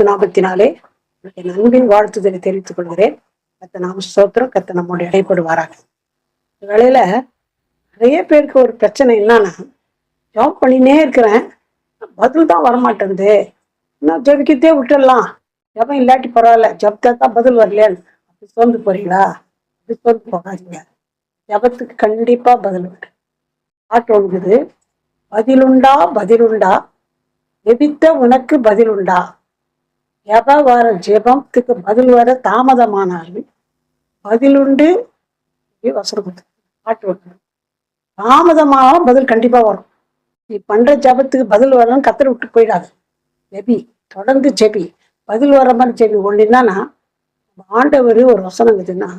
சுனாபத்தினாலே என் அன்பின் வாழ்த்துதலை தெரிவித்துக் கொள்கிறேன். கத்த நாம சோத்திரம் கத்த நம்முடைய இடைப்படுவாராங்க இந்த வேலையில நிறைய பேருக்கு ஒரு பிரச்சனை என்னன்னா ஜாப் பண்ணினே இருக்கிறேன் பதில் தான் வரமாட்டேங்குது இன்னும் ஜபிக்கத்தே விட்டுடலாம். ஜபம் இல்லாட்டி பரவாயில்ல ஜப்தா தான் பதில் வரலையான்னு அப்படி சோர்ந்து போறீங்களா? அப்படி சோர்ந்து போகாதீங்க. ஜபத்துக்கு கண்டிப்பா பதில் உண்டு. பாட்டு ஒன்றுது பதிலுண்டா பதிலுண்டா ஜெபித்த உனக்கு பதில் வியாபார வர ஜெபத்துக்கு பதில் வர தாமதமானாலும் பதிலுண்டு வசனம் கொடுத்து பாட்டு வைக்கணும். தாமதமாக பதில் கண்டிப்பா வரும். நீ பண்ற ஜபத்துக்கு பதில் வரணும் கத்திர விட்டு போயிடாது. ஜெபி தொடர்ந்து ஜெபி. பதில் வர மாதிரி ஜெபி. ஒன்று என்னன்னா ஆண்டவர் ஒரு வசனம் இருக்குதுன்னா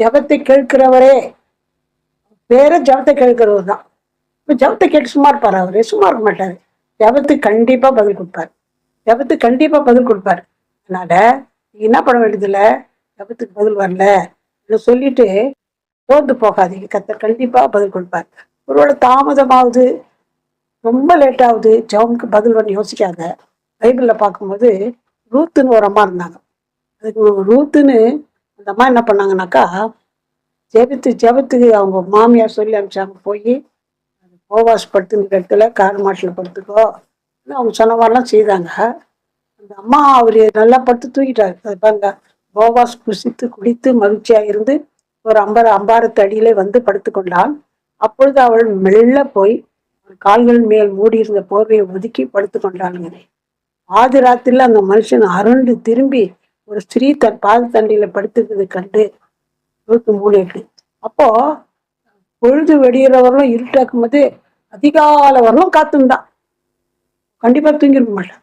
ஜபத்தை கேட்கிறவரே வேற ஜபத்தை கேட்கிறவர் தான். இப்போ ஜபத்தை கேட்டு சும்மா இருப்பார் அவரு. சும்மா இருக்க மாட்டாரு. ஜபத்துக்கு கண்டிப்பா பதில் கொடுப்பாரு. ஜபத்துக்கு கண்டிப்பாக பதில் கொடுப்பாரு. அதனால் நீங்க என்ன பண்ண வேண்டியதில்ல ஜபத்துக்கு பதில் வரல அப்படின்னு சொல்லிட்டு போந்து போகாதீங்க. கத்தர் கண்டிப்பாக பதில் கொடுப்பார். ஒருவேளை தாமதமாகுது ரொம்ப லேட் ஆகுது பதில் பண்ணி யோசிக்காத. பைபிளில் பார்க்கும்போது ரூத்துன்னு ஒரு அம்மா இருந்தாங்க. அதுக்கு ரூத்துன்னு அந்த அம்மா என்ன பண்ணாங்கனாக்கா ஜெபத்து ஜெபத்துக்கு அவங்க மாமியார் சொல்லி அனுப்பிச்சாங்க. போய் போவாஸ் படுத்துன்னு இடத்துல கார் மாட்டில் படுத்துக்கோ அவங்க சொன்ன மாதிரிலாம் செய்தாங்க. அந்த அம்மா அவர் நல்லா படுத்து தூக்கிட்டாரு அது பாருங்க போவாஸ் குசித்து குடித்து மகிழ்ச்சியாக இருந்து ஒரு அம்பர அம்பாரத்து அடியிலே வந்து படுத்துக்கொண்டான் அப்பொழுது அவள் மெல்ல போய் கால்கள் மேல் மூடியிருந்த போர்வையை ஒதுக்கி படுத்து கொண்டாளுங்க ஆதி ராத்திரில அந்த மனுஷன் அருண்டு திரும்பி ஒரு ஸ்திரீ தன் பாதத்தண்டியில படுத்துக்கிறது கண்டு நூற்று மூணு எட்டு அப்போ பொழுது வெடிகிறவர்களும் இருட்டாக்கும் போது அதிகால வரலும் காத்துந்தான். கண்டிப்பாக தூங்கிருக்க மாட்டான்.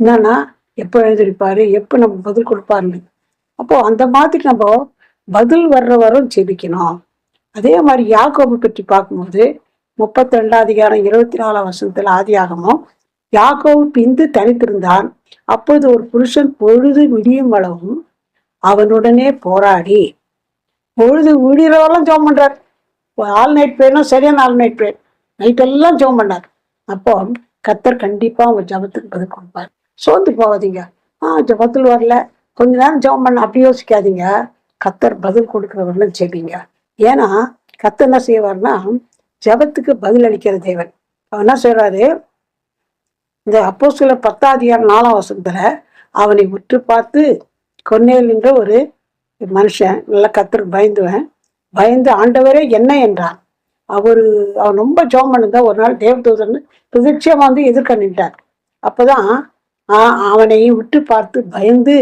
என்னன்னா எப்போ எழுந்திருப்பாரு எப்போ நம்ம பதில் கொடுப்பாருன்னு. அப்போ அந்த மாதிரி நம்ம பதில் வர்ற வரும் ஜெபிக்கணும். அதே மாதிரி யாக்கோபு பற்றி பார்க்கும்போது முப்பத்தி ரெண்டாம் அதிகாரம் இருபத்தி நாலாம் வருஷத்துல ஆதியாகமும் யாக்கோவு பிந்து தனித்திருந்தான். அப்பொழுது ஒரு புருஷன் பொழுது விடியும் அளவும் அவனுடனே போராடி பொழுது விடிகிறவரெல்லாம் ஜோம் பண்றார். ஆல் நைட் ப்ரேயர்னா சரியான ஆல் நைட் ப்ரேயர் நைட் எல்லாம் ஜோம் பண்ணார். அப்போ கத்தர் கண்டிப்பா உங்க ஜபத்துக்கு பதில் கொடுப்பார். சோர்ந்து போகாதீங்க. ஆ ஜபத்தில் வரல. கொஞ்ச நேரம் ஜெபம் பண்ண அப்படி யோசிக்காதீங்க. கத்தர் பதில் கொடுக்குறவர்னு ஜெபிங்க. ஏன்னா கத்தர் என்ன செய்வார்னா ஜபத்துக்கு பதில் அளிக்கிற தேவன். அவர் என்ன செய்வாரு இந்த அப்போ சில பத்தாதிகாரம் நாலாம் வருஷத்துல அவனை உற்று பார்த்து கொன்னேல்ன்ற ஒரு மனுஷன் நல்ல கத்தருக்கு பயந்துவன். பயந்து ஆண்டவரே என்ன என்றான். அவர் அவன் ரொம்ப ஜோம் பண்ணிருந்தா ஒரு நாள் தேவதூதன் பிரதிட்சமா வந்து எதிர்க்க நின்றார் அப்பதான் ஆ- அவனை விட்டு பார்த்து பயந்து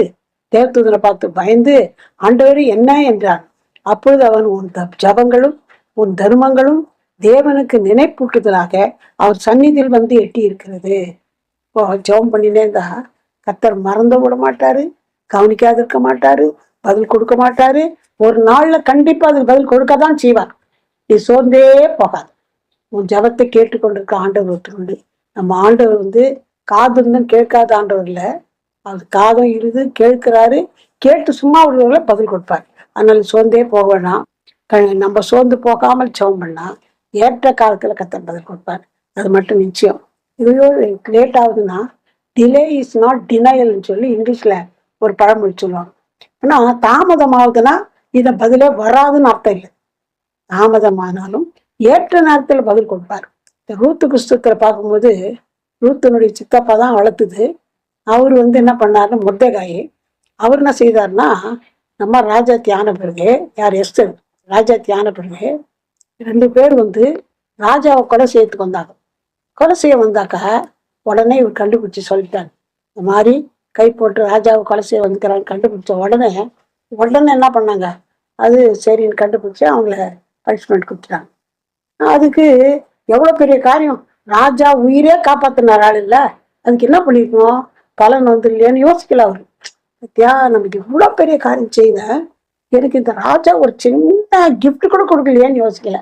தேவதூதனை பார்த்து பயந்து ஆண்டவர் என்ன என்றான். அப்பொழுது அவன் உன் த- ஜபங்களும் உன் தர்மங்களும் தேவனுக்கு நினைப்பூட்டுதலாக அவர் சந்நிதியில் வந்து எட்டி இருக்கிறது இப்போ ஜெபம் பண்ணினே இருந்தா கத்தர் மறந்து விட மாட்டாரு கவனிக்காது இருக்க மாட்டாரு பதில் கொடுக்க மாட்டாரு. ஒரு நாள்ல கண்டிப்பா அதுக்கு பதில் கொடுக்க தான் செய்வார். நீ சோர்ந்தே போகாது. உன் ஜபத்தை கேட்டுக்கொண்டிருக்க ஆண்டவர் ஒருத்தருண்டு நம்ம ஆண்டவர் வந்து காது இருந்தும் கேட்காத ஆண்டவர் இல்லை. அவர் காதம் இருந்து கேட்கிறாரு. கேட்டு சும்மா உள்ளவர்களை பதில் கொடுப்பார். அதனால சோர்ந்தே போக வேணாம். நம்ம சோர்ந்து போகாமல் சவம் பண்ணா ஏற்ற காலத்துல கத்தன் பதில் கொடுப்பார். அது மட்டும் நிச்சயம். இதுவே லேட் ஆகுதுன்னா டிலே இஸ் நாட் டினையல்னு சொல்லி இங்கிலீஷ்ல ஒரு பழமொழி சொல்லுவாங்க. ஆனா தாமதம் ஆகுதுன்னா இதை பதிலே வராதுன்னு அர்த்தம் இல்லை. தாமதமானாலும் ஏற்ற நேரத்தில் பதில் கொடுப்பார். இந்த ரூத்து புஸ்தகத்துல பார்க்கும்போது ரூத்தனுடைய சித்தப்பா தான் வளர்த்துது. அவர் வந்து என்ன பண்ணார்னு முர்தகாயி அவர் என்ன செய்தார்னா நம்ம ராஜா தியான பிறகு யார்? எஸ்தர் ராஜா தியான பிறகு ரெண்டு பேர் வந்து ராஜாவை கொலை செய்யறதுக்கு வந்தாங்க. கொலை செய்ய வந்தாக்கா உடனே இவர் கண்டுபிடிச்சி சொல்லிட்டாங்க இந்த மாதிரி கை போட்டு ராஜாவை கொலை செய்ய வந்துக்கிறாங்க கண்டுபிடிச்ச உடனே உடனே என்ன பண்ணாங்க? அது சரின்னு கண்டுபிடிச்சி அவங்கள பனிஷ்மெண்ட் கொடுத்துட்டாங்க. அதுக்கு எவ்வளோ பெரிய காரியம்? ராஜா உயிரே காப்பாத்தினார் ஆள் இல்லை. அதுக்கு என்ன பண்ணிருக்கணும்? பலன் வந்து இல்லையான்னு யோசிக்கல அவர். பத்தியா நமக்கு இவ்வளோ பெரிய காரியம் செய்த எனக்கு இந்த ராஜா ஒரு சின்ன கிஃப்ட் கூட கொடுக்கலையான்னு யோசிக்கல.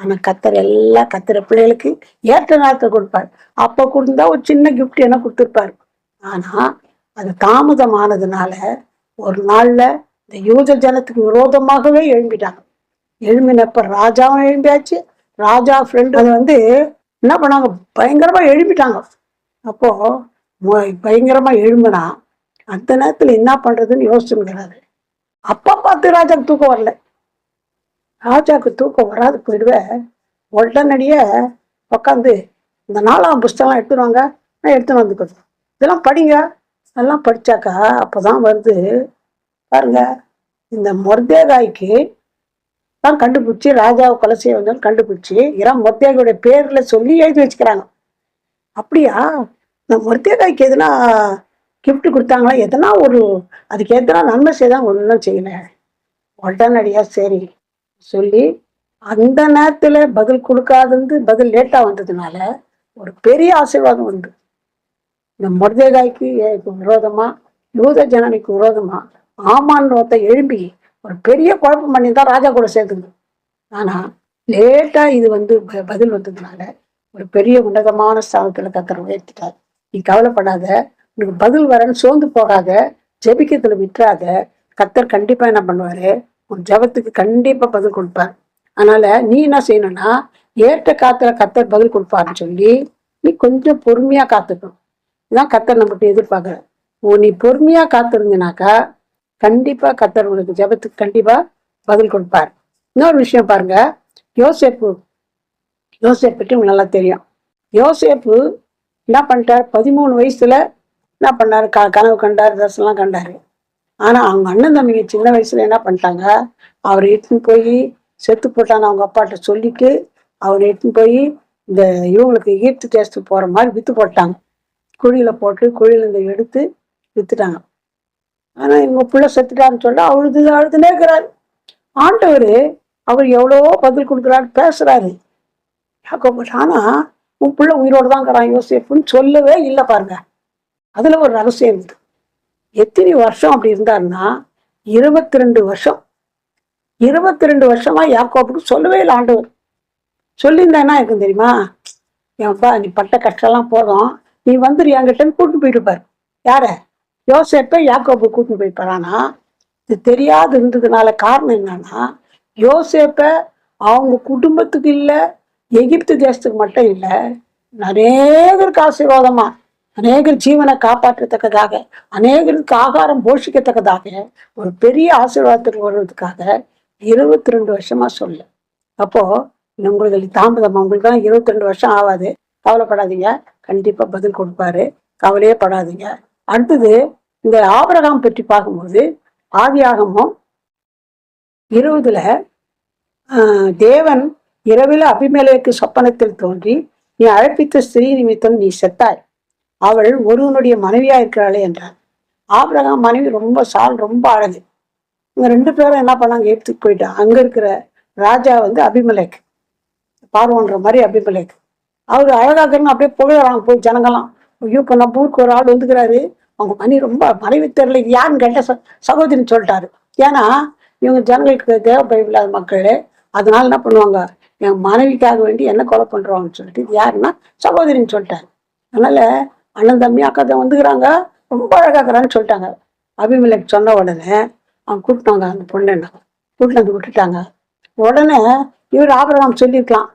ஆனால் கத்தர் எல்லாம் கத்துற பிள்ளைகளுக்கு ஏற்ற நேரத்தை கொடுப்பார். அப்போ கொடுத்தா ஒரு சின்ன கிஃப்ட் என்ன கொடுத்துருப்பாரு. ஆனா அது தாமதமானதுனால ஒரு நாள்ல இந்த யூத ஜனத்துக்கு விரோதமாகவே எழும்பிட்டாங்க. எழும்பினப்ப ராஜாவும் எழும்பியாச்சு. ராஜா ஃப்ரெண்டு அது வந்து என்ன பண்ணாங்க? பயங்கரமாக எழும்பிட்டாங்க. அப்போது பயங்கரமாக எழும்பினா எழும்புனா அந்த நேரத்தில் என்ன பண்ணுறதுன்னு யோசிச்சுங்கிறாரு அப்பா பார்த்து ராஜாக்கு தூக்கம் வரல. ராஜாவுக்கு தூக்கம் வராது போயிடுவேன் உடனடியே உக்காந்து இந்த நாலாம் புஸ்தகம் எடுத்துருவாங்க நான் எடுத்துன்னு வந்துக்கிறேன் இதெல்லாம் படிங்க. அதெல்லாம் படிச்சாக்கா அப்பதான் வருது பாருங்க இந்த மொர்தேகாய்க்கு தான் கண்டுபிடிச்சி ராஜாவை கொலை செய்ய வந்தவன் கண்டுபிடிச்சி இran மொர்தேகாயுடைய பேர்ல சொல்லி எழுதி வச்சுக்கிறாங்க. அப்படியா? இந்த மொத்தேகாய்க்கு எதுனா கிஃப்ட் கொடுத்தாங்களா? எதனா ஒரு அதுக்கு எதனா நன்மை செய்தான் ஒன்றும் செய்யல. உடனடியாக சரி சொல்லி அந்த நேரத்தில் பதில் கொடுக்காதது பதில் லேட்டாக வந்ததுனால ஒரு பெரிய ஆசீர்வாதம் உண்டு. இந்த மொர்தேகாய்க்கு விரோதமாக யூத ஜனனிக்கு விரோதமாக ஆமான் ஒருத்த எழும்பி ஒரு பெரிய குழப்பம் பண்ணி தான் ராஜா கூட சேர்த்துது ஆனா லேட்டா இது வந்து ப- பதில் வந்ததுனால ஒரு பெரிய உன்னதமான ஸ்தானத்துல கத்தர் உயர்த்திட்டார். நீ கவலைப்படாத உனக்கு பதில் வரன்னு சோர்ந்து போகாத ஜெபிக்கத்துல விட்டுறாத கத்தர் கண்டிப்பா என்ன பண்ணுவாரு? உன் ஜெபத்துக்கு கண்டிப்பா பதில் கொடுப்பார். அதனால நீ என்ன செய்யணும்னா ஏற்ற காத்துல கத்தர் பதில் கொடுப்பாருன்னு சொல்லி நீ கொஞ்சம் பொறுமையா காத்துக்கணும். இதான் கத்தர் நம்மகிட்ட எதிர்பார்க்கற ஓ நீ பொறுமையா காத்திருந்தீனாக்கா கண்டிப்பா கத்தர் உங்களுக்கு ஜெபத்துக்கு கண்டிப்பா பதில் கொடுப்பார். இன்னொரு விஷயம் பாருங்க. யோசேப்பு யோசேப் பற்றி உங்களுக்கு நல்லா தெரியும். யோசேப்பு என்ன பண்ணிட்டார்? பதிமூணு வயசுல என்ன பண்ணாரு? க கனவு கண்டார் தரிசனம்லாம் கண்டாரு. ஆனா அவங்க அண்ணன் தம்பிங்க சின்ன வயசுல என்ன பண்ணிட்டாங்க? அவர் இட்டுன்னு போய் செத்து போட்டான்னு அவங்க அப்பாட்ட சொல்லிட்டு அவர் இட்டுன்னு போய் இந்த இவங்களுக்கு ஈர்த்து டேஸ்ட்டு போற மாதிரி வித்து போட்டாங்க. குழியில போட்டு குழியில இருந்து எடுத்து வித்துட்டாங்க. ஆனால் இவங்க புள்ள செத்துட்டான்னு சொல்ல அழுது அழுதுனே இருக்கிறாரு. ஆண்டவர் அவர் எவ்வளவோ பதில் கொடுக்குறாரு யாக்கோ பட் ஆனால் உன் பிள்ளை உயிரோடு தான் இருக்கிறான் யோசிப்புன்னு சொல்லவே இல்லை பாருங்க. அதில் ஒரு ரகசியம் இருந்தது எத்தனை வருஷம் அப்படி இருந்தாருன்னா இருபத்தி ரெண்டு வருஷம். இருபத்தி ரெண்டு வருஷமா யாக்கோப்புக்கு சொல்லவே இல்லை ஆண்டவர். சொல்லியிருந்தேன்னா எனக்கு தெரியுமா? என்ப்பா நீ பட்ட கஷ்டம்லாம் போதும் நீ வந்துரு என்கிட்டன்னு கூட்டிட்டு போயிருப்பார் யாரை? யோசேப்பை கூட்டின்னு போய் போயிருப்பாரானா இது தெரியாது இருந்ததுனால காரணம் என்னன்னா யோசேப்பை அவங்க குடும்பத்துக்கு இல்லை எகிப்து தேசத்துக்கு மட்டும் இல்லை அநேகருக்கு ஆசீர்வாதமா அநேகர் ஜீவனை காப்பாற்றத்தக்கதாக அநேகருக்கு ஆகாரம் போஷிக்கத்தக்கதாக ஒரு பெரிய ஆசீர்வாதத்துக்கு வருவதற்காக இருபத்தி ரெண்டு வருஷமா சொல்லு. அப்போ உங்களுக்கு தாமதம் உங்களுக்கு தான் இருபத்தி ரெண்டு வருஷம் ஆகாது. கவலைப்படாதீங்க. கண்டிப்பா பதில் கொடுப்பாரு. கவலையே படாதீங்க. அடுத்தது இந்த ஆபரகம் பற்றி பார்க்கும்போது ஆதியாகமும் இருபதுல ஆஹ், தேவன் இரவில் அபிமேலைக்கு சொப்பனத்தில் தோன்றி நீ அழைப்பித்த ஸ்திரீ நிமித்தம் நீ செத்தாய். அவள் ஒருவனுடைய மனைவியா இருக்கிறாளே என்றார் ஆபிரகாம் மனைவி ரொம்ப சால் ரொம்ப அழகு. இவங்க ரெண்டு பேரும் என்ன பண்ணாங்க? எடுத்துட்டு போயிட்டான் அங்க இருக்கிற ராஜா வந்து அபிமலேக். பார்வோன்ற மாதிரி அபிமலேக். அவர் அழகாக்குன்னு அப்படியே புகழறாங்க போய் ஜனங்களாம் ஐயோ இப்போ நம்ம ஊருக்கு ஒரு ஆள் வந்துக்கிறாரு. அவங்க மணி ரொம்ப மனைவி தெரியல. இது யாருன்னு கேட்ட சகோதரின்னு சொல்லிட்டாரு. ஏன்னா இவங்க ஜனங்களுக்கு தேவை இல்லாத மக்கள் அதனால என்ன பண்ணுவாங்க? என் மனைவிக்காக வேண்டி என்ன கொலை பண்ணுறாங்கன்னு சொல்லிட்டு இது யாருன்னா சகோதரின்னு சொல்லிட்டாரு. அதனால அண்ணன் தம்பி அக்கா தான் வந்துக்கிறாங்க. ரொம்ப அழகாக்குறான்னு சொல்லிட்டாங்க. அபிமலைக்கு சொன்ன உடனே அவங்க கூப்பிட்டாங்க அந்த பொண்ணு கூட்டிட்டு வந்து விட்டுட்டாங்க. உடனே இவர் ஆபரகம் சொல்லியிருக்கலாம்.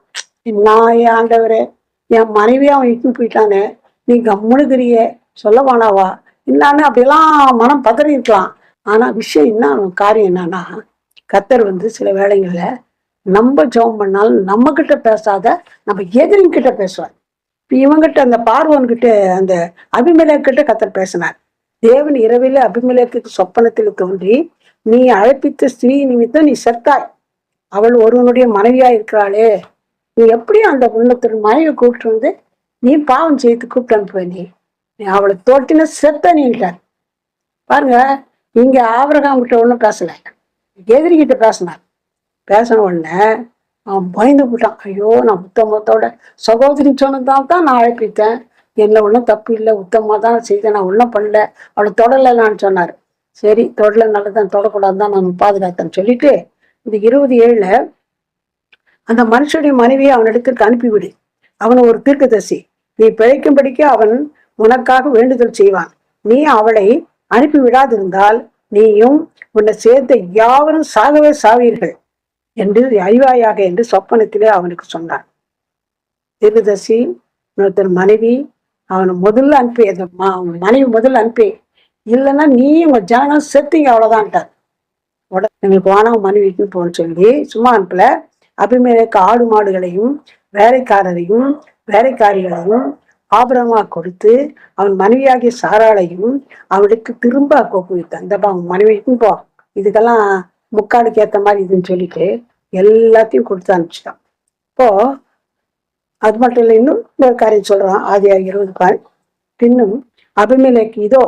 நான் என் ஆண்டவரே என் மனைவியை அவன் இட்டுன்னு போயிட்டானே. நீ கம்முனுக்கிறியே சொல்ல வேணாவா என்னான்னு அப்படியெல்லாம் மனம் பதறி இருக்கலாம். ஆனா விஷயம் என்ன காரியம் என்னன்னா கத்தர் வந்து சில வேளைங்கள்ல நம்ம ஜெபம் பண்ணாலும் நம்ம கிட்ட பேசாத நம்ம எதிரிங்கிட்ட பேசுவார். இப்போ இவங்கிட்ட அந்த பார்வன் கிட்ட அந்த அபிமலேக் கிட்ட கத்தர் பேசினார். தேவன் இரவில் அபிமலேக்கு சொப்பனத்தில் தோன்றி நீ அழைப்பித்த ஸ்திரீ நிமித்தம் நீ செத்தாய். அவள் ஒருவனுடைய மனைவியா இருக்கிறாளே. நீ எப்படி அந்த உள்ளத்தின் மனைவி கூப்பிட்டு வந்து நீ பாவம் செய்து கூப்பிட்டு அனுப்புவ நீ. நீ அவளை தோட்டின செத்த நீட்டார் பாருங்க இங்க ஆபரகாம் கிட்ட ஒன்றும் பேசல. எதிரிகிட்ட பேசினார். பேசின உடனே அவன் பயந்து போட்டான் ஐயோ நான் உத்தமத்தோட சகோதரி சொன்னதால் தான் நான் அழைப்பித்தேன். என்ன ஒன்றும் தப்பு இல்லை உத்தமா தான் செய்தேன். நான் ஒன்றும் பண்ணல. அவளை தொடலைன்னு சொன்னார். சரி தொடல நல்லதான் தொடக்கூடாது தான் நான் பாதுகாத்தேன்னு சொல்லிட்டு இந்த இருபது ஏழுல அந்த மனுஷனுடைய மனைவியை அவன் அவனிடத்திற்கு அனுப்பிவிடு. அவன் ஒரு தீர்க்கதரிசி. நீ பிழைக்கும்படிக்கு அவன் உனக்காக வேண்டுதல் செய்வான். நீ அவளை அனுப்பி விடாதிருந்தால் நீயும் உன்னை சேர்ந்த யாவரும் சாகவே சாவீர்கள் என்று அறிவாயாக என்று சொப்பனத்திலே அவனுக்கு சொன்னான். திருதசி இன்னொருத்தர் மனைவி அவனை முதல்ல அனுப்பி அந்த மனைவி முதல்ல அனுப்பி. இல்லைன்னா நீ உங்க ஜனங்கள் செத்தீங்க அவ்வளவுதான்ட்டார். உடனே எங்களுக்கு வானவ மனைவிக்கும் போன்னு சொல்லி சும்மா அனுப்பல. அபிமேலுக்கு ஆடு மாடுகளையும் வேலைக்காரரையும் வேலைக்காரிகளையும் ஆபரமா கொடுத்து அவன் மனைவியாகிய சாராளையும் அவளுக்கு திரும்ப கோப்புவித்தான் இந்த அவன் மனைவிக்கும் போ. இதுக்கெல்லாம் முக்காடுக்கு ஏத்த மாதிரி இதுன்னு சொல்லிட்டு எல்லாத்தையும் கொடுத்து அனுப்பிச்சிட்டான். இப்போ அது மட்டும் இல்லை இன்னும் ஒரு காரியம் சொல்றான் ஆதியா இருபது பாய் பின்னும் அபிமலைக்கு இதோ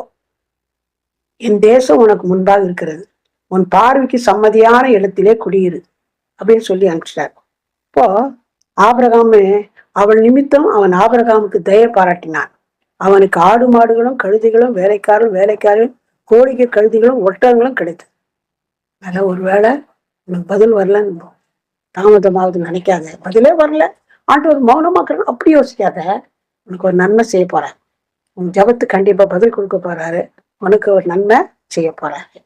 என் தேசம் உனக்கு முன்பாக இருக்கிறது. உன் பார்வைக்கு சம்மதியான இடத்திலே குடியிரு அப்படின்னு சொல்லி அனுப்பிச்சிட்டார். இப்போ ஆபிரகாமே அவள் நிமித்தம் அவன் ஆபரகாமுக்கு தய பாராட்டினான். அவனுக்கு ஆடு மாடுகளும் கழுதிகளும் வேலைக்காரரும் வேலைக்காரரும் கோழிக்கு கழுதிகளும் ஒட்டகங்களும் கிடைத்தது. அதனால ஒருவேளை உனக்கு பதில் வரலன்னு தாமதமாவது நினைக்காத. பதிலே வரல. ஆண்டவர் மௌனமாக அப்படி யோசிக்காத. உனக்கு ஒரு நன்மை செய்ய போறார். உன் ஜபத்துக்கு கண்டிப்பா பதில் கொடுக்க போறாரு. உனக்கு ஒரு நன்மை செய்ய போறாரு.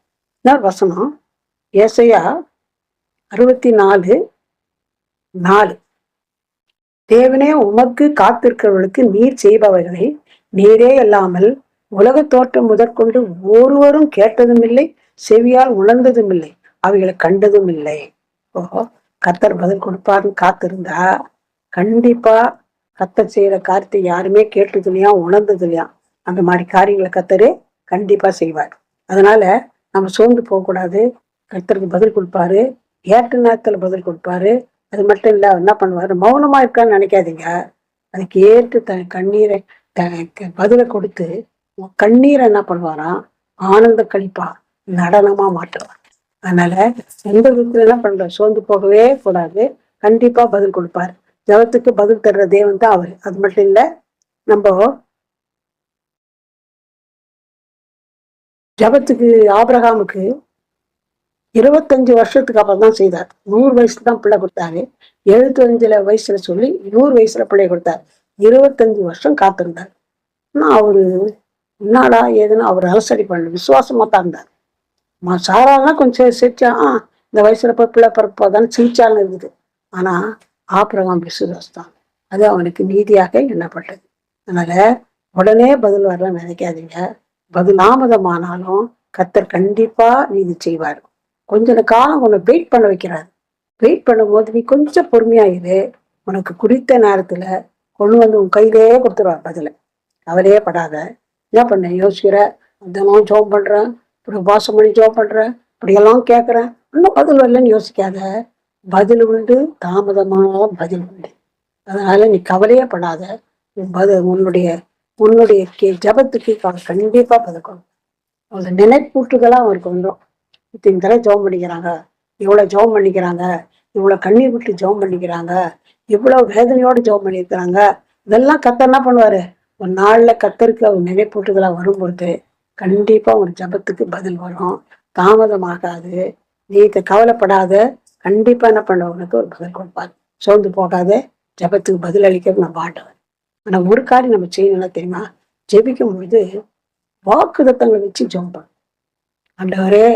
இன்னொரு வசனம்? ஏசையா அறுபத்தி நாலு நாலு. தேவனே உமக்கு காத்திருக்கிறவர்களுக்கு நீர் செய்பவர்களை நீரே அல்லாமல் உலக தோற்றம் முதற்கொண்டு ஒருவரும் கேட்டதும் இல்லை செவியால் உணர்ந்ததும் இல்லை அவைகளை கண்டதும் இல்லை ஓ கத்தர் பதில் கொடுப்பாருன்னு காத்திருந்தா கண்டிப்பா கத்தர் செய்யற காரியத்தை யாருமே கேட்டது இல்லையா உணர்ந்தது இல்லையா அந்த மாதிரி காரியங்களை கத்தரு கண்டிப்பா செய்வார். அதனால நம்ம சோர்ந்து போகக்கூடாது. கத்தருக்கு பதில் கொடுப்பாரு. ஏற்ற நேரத்துல பதில் கொடுப்பாரு. அது மட்டும் இல்ல அவர் என்ன பண்ணுவாரு? மௌனமா இருக்கான்னு நினைக்காதீங்க. அதுக்கு ஏற்று த கண்ணீரை த பதிலை கொடுத்து கண்ணீரை என்ன பண்ணுவாராம் ஆனந்த கழிப்பா நடனமா மாற்றுவார். அதனால எந்த விதத்துல என்ன பண்ற சோர்ந்து போகவே கூடாது. கண்டிப்பா பதில் கொடுப்பார். ஜபத்துக்கு பதில் தர்ற தேவன் தான் அவர். அது மட்டும் இல்ல நம்ம ஜபத்துக்கு ஆபிரகாமுக்கு இருபத்தஞ்சு வருஷத்துக்கு அப்புறம் தான் செய்தார். நூறு வயசுல தான் பிள்ளை கொடுத்தாரு. எழுபத்தஞ்சுல வயசுல சொல்லி நூறு வயசுல பிள்ளை கொடுத்தார். இருபத்தஞ்சு வருஷம் காத்திருந்தார். ஆனால் அவரு என்னடா ஏதுன்னு அவர் அலசடி பண்ணல. விசுவாசமாக தான் இருந்தார். மா சாராலாம் கொஞ்சம் சிரிச்சா ஆ இந்த வயசுல போய் பிள்ளை பிறப்போதான்னு சிரிச்சாலும் இருக்குது ஆனால் ஆபிரகாம் விசுவாஸ் தான். அது அவனுக்கு நீதியாக எண்ணப்பட்டது. அதனால உடனே பதில் வரலாம். நினைக்காதீங்க. பதில் தாமதமானாலும் கத்தர் கண்டிப்பா நீதி செய்வார். கொஞ்ச காலம் உன்னை வெயிட் பண்ண வைக்கிறாரு. வெயிட் பண்ணும்போது நீ கொஞ்சம் பொறுமையாயிரு உனக்கு குறித்த நேரத்துல கொண்டு வந்து உன் கையிலேயே கொடுத்துருவார் பதில. கவலையே படாத. என்ன பண்ண? யோசிக்கிற. அதெல்லாம் ஜோம் பண்றேன் இப்படி உபாசம் பண்ணி ஜோம் பண்ணுறேன் இப்படியெல்லாம் கேட்கறேன் இன்னும் பதில் வரலன்னு யோசிக்காத. பதில் உண்டு. தாமதமான பதில் உண்டு. அதனால நீ கவலையே படாத. உன் பதில் உன்னுடைய உன்னுடைய கே ஜபத்துக்கு கண்டிப்பாக கண்டிப்பா பதக்கணும் அந்த நினைப்பூட்டுகளாக அவருக்கு வந்துடும் இத்தனை தடவை ஜெபம் பண்ணிக்கிறாங்க. இவ்வளோ ஜெபம் பண்ணிக்கிறாங்க. இவ்வளோ கண்ணீர் விட்டு ஜெபம் பண்ணிக்கிறாங்க. இவ்வளோ வேதனையோடு ஜெபம் பண்ணியிருக்கிறாங்க. இதெல்லாம் கத்த என்ன பண்ணுவாரு? ஒரு நாளில் கத்தருக்கு அவங்க நினைப்பூட்டுதலாக வரும்பொழுது கண்டிப்பாக ஒரு ஜபத்துக்கு பதில் வரும். தாமதமாகாது. நீ இதை கவலைப்படாத. கண்டிப்பாக என்ன பண்ணவனுக்கு ஒரு பதில் கொடுப்பார். சோர்ந்து போகாத. ஜபத்துக்கு பதில் அளிக்கிறது நம்ம ஆண்டவர் ஆனால் ஒரு காரியம் நம்ம செய்யணும்னா தெரியுமா? ஜெபிக்கும் பொழுது வாக்குதத்தங்களை வச்சு ஜெபம் பண்ணணும். ஆண்டவரே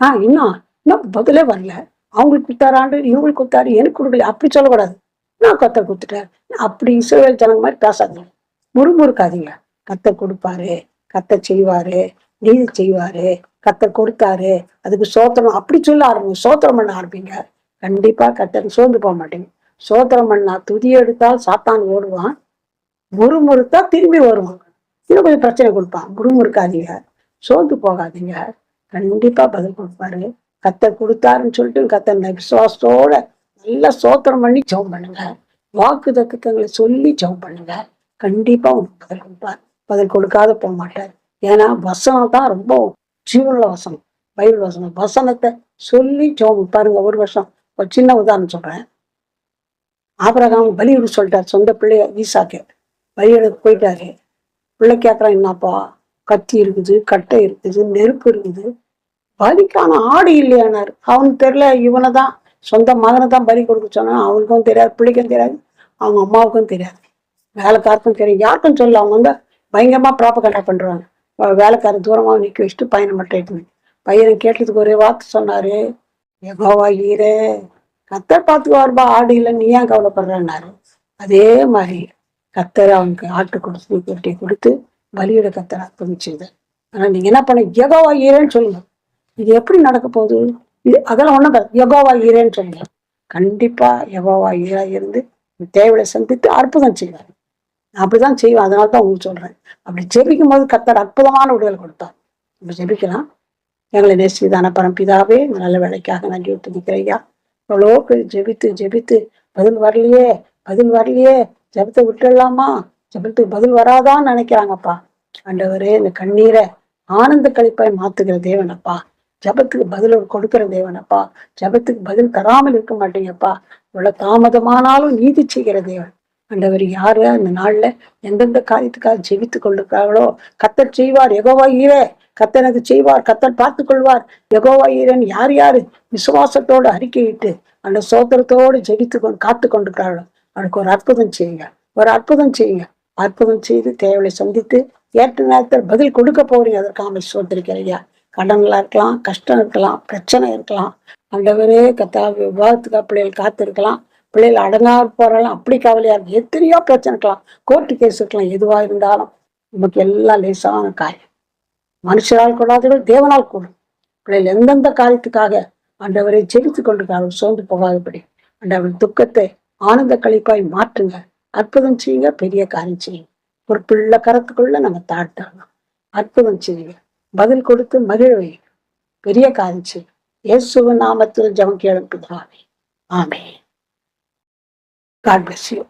ஆ இன்னும் இன்னும் பதிலே வரல. அவங்களுக்கு கொடுத்தாரு இவங்களுக்கு கொடுத்தாரு எனக்கு கொடுக்கல அப்படி சொல்லக்கூடாது. நான் கத்தர் கொடுத்துட்டேன் அப்படி இஸ்ரவேல் ஜனங்க மாதிரி பேசாதீங்க. முறுமுறுக்காதீங்க. கத்தர் கொடுப்பாரு கத்தர் செய்வாரு நீதி செய்வாரு கத்தர் கொடுத்தாரு அதுக்கு சோத்திரம் அப்படி சொல்ல ஆரம்பிங்க. சோத்திரம் பண்ண ஆரம்பிங்க. கண்டிப்பா கத்தர் சோர்ந்து போக மாட்டீங்க. சோத்திரம் பண்ணா துதி எடுத்தால் சாத்தான் ஓடுவான். முறுமுறுத்தா திரும்பி வருவான். இன்னும் கொஞ்சம் பிரச்சனை கொடுப்பான். முறுமுறுக்காதீங்க. சோர்ந்து போகாதீங்க. கண்டிப்பா பதில் கொடுப்பாரு. கத்தர் கொடுத்தாருன்னு சொல்லிட்டு கத்தர் விசுவாசத்தோட நல்லா சோத்திரம் பண்ணி ஜெபம் பண்ணுங்க வாக்கு தக்கங்களை சொல்லி ஜெபம் பண்ணுங்க கண்டிப்பா உங்களுக்கு பதில் கொடுப்பார். பதில் கொடுக்காத போக மாட்டார். ஏன்னா வசனம் தான் ரொம்ப ஜீவனில் வசனம். பைபிள் வசனம். வசனத்தை சொல்லி ஜெபம் பாருங்க ஒரு வருஷம். ஒரு சின்ன உதாரணம் சொல்றேன். ஆபரகாம் பலியிட சொல்லிட்டார். சொந்த பிள்ளைய வீசாக்கு பலியிட போயிட்டாரு. பிள்ளை கேட்குறான் என்னப்பா? கத்தி இருக்குது கட்டை இருக்குது நெருப்பு இருக்குது. பலிக்கான ஆடு இல்லையானார் அவனுக்கு தெரியல இவனை தான் சொந்த மகனை தான் பலி கொடுக்க சொன்னான். அவனுக்கும் தெரியாது பிள்ளைக்கும் தெரியாது அவங்க அம்மாவுக்கும் தெரியாது. வேலைக்காருக்கும் தெரியும் யாருக்கும் சொல்லல அவங்க வந்து பயங்கரமா ப்ராப்பகண்டா பண்றாங்க. வேலைக்காரர் தூரமாக நிற்க வச்சுட்டு பையனை மட்டும் எடுத்து பையனை கேட்டதுக்கு ஒரே வார்த்தை சொன்னாரு எகோவா ஈரே கத்தர் பார்த்துக்குவாருப்பா ஆடு இல்லை நீ ஏன் கவலைப்படுறேன்னாரு. அதே மாதிரி கத்தர் அவனுக்கு ஆட்டு கொடுத்து கொடுத்து பலியிட கத்தர் அர்ப்பணிச்சது ஆனா நீங்க என்ன பண்ண யகோவா ஈரேன்னு சொல்லுங்க. இது எப்படி நடக்க போகுது? இது அதெல்லாம் ஒண்ணும் கிடையாது யகோவா ஈரேன்னு சொல்லுங்க. கண்டிப்பா யகோவா ஈரா இருந்து தேவையை சந்தித்து அற்புதம் செய்வார். அப்படிதான் செய்வேன். அதனால தான் உங்களுக்கு சொல்றேன். அப்படி ஜெபிக்கும் போது கத்தர் அற்புதமான விடுதலை கொடுத்தார். நம்ம ஜெபிக்கலாம். எங்களை நேசிதான பரம்பிதாவே இந்த நல்ல வேலைக்காக நன்றி துணிக்கிறையா எவ்வளோ பேர் ஜெபித்து ஜெபித்து பதில் வரலையே பதில் வரலையே. ஜெபத்தை விட்டுடலாமா? ஜெபத்துக்கு பதில் வராதான்னு நினைக்கிறாங்கப்பா. ஆண்டவரே இந்த கண்ணீரை ஆனந்த கழிப்பாய் மாத்துகிற தேவனப்பா. ஜெபத்துக்கு பதில் கொடுக்கிற தேவனப்பா. ஜெபத்துக்கு பதில் தராமல் இருக்க மாட்டீங்கப்பா. இவ்வளவு தாமதமானாலும் நீதி செய்கிற தேவன். ஆண்டவர் யாரு அந்த நாள்ல எந்தெந்த காரியத்துக்காக ஜெபித்து கொண்டிருக்காங்களோ கத்தர் செய்வார் எகோவா ஈரே. கத்தனது செய்வார் கத்தர் பார்த்து கொள்வார். எகோவா ஈரன் யார் யாரு விசுவாசத்தோடு அறிக்கையிட்டு அந்த சோத்திரத்தோடு ஜெபித்து கொண்டு காத்து கொண்டிருக்கிறார்களோ அவனுக்கு ஒரு அற்புதம் செய்யுங்க. ஒரு அற்புதம் செய்யுங்க. அற்புதம் செய்து தேவையை சந்தித்து ஏற்ற நேரத்தில் பதில் கொடுக்க போறீங்க. அதற்காக சோதரிக்கிறையா கடன்ல இருக்கலாம் கஷ்டம் இருக்கலாம் பிரச்சனை இருக்கலாம். ஆண்டவரே கத்தா விவாதத்துக்கு பிள்ளைகள் காத்து இருக்கலாம் பிள்ளைகள் அடங்கா போறாலும் அப்படி கவலையா இருக்கு எத்தனையோ பிரச்சனை இருக்கலாம். கோர்ட்டு கேஸ் இருக்கலாம். எதுவா இருந்தாலும் நமக்கு எல்லாம் லேசான காரியம். மனுஷரால் கூடாது தேவனால் கூடும். பிள்ளைகள் எந்தெந்த காரியத்துக்காக ஆண்டவரை ஜெபித்து கொண்டிருக்காரு சோர்ந்து போகாதபடி ஆண்டவர் துக்கத்தை ஆனந்த கழிப்பாய் மாற்றுங்க. அற்புதம் செய்யுங்க. பெரிய காரியம் செய்யுங்க. ஒரு பிள்ளை கரத்துக்குள்ள நம்ம தாழ்த்தலாம் அற்புதம் செய்யுங்க. பதில் கொடுத்து மகிழ்வை பெரிய காஞ்சி இயேசுவ நாமத்தில் ஜெபம் கேளும் பிதாவே ஆமே காட் பிளஸ் யூ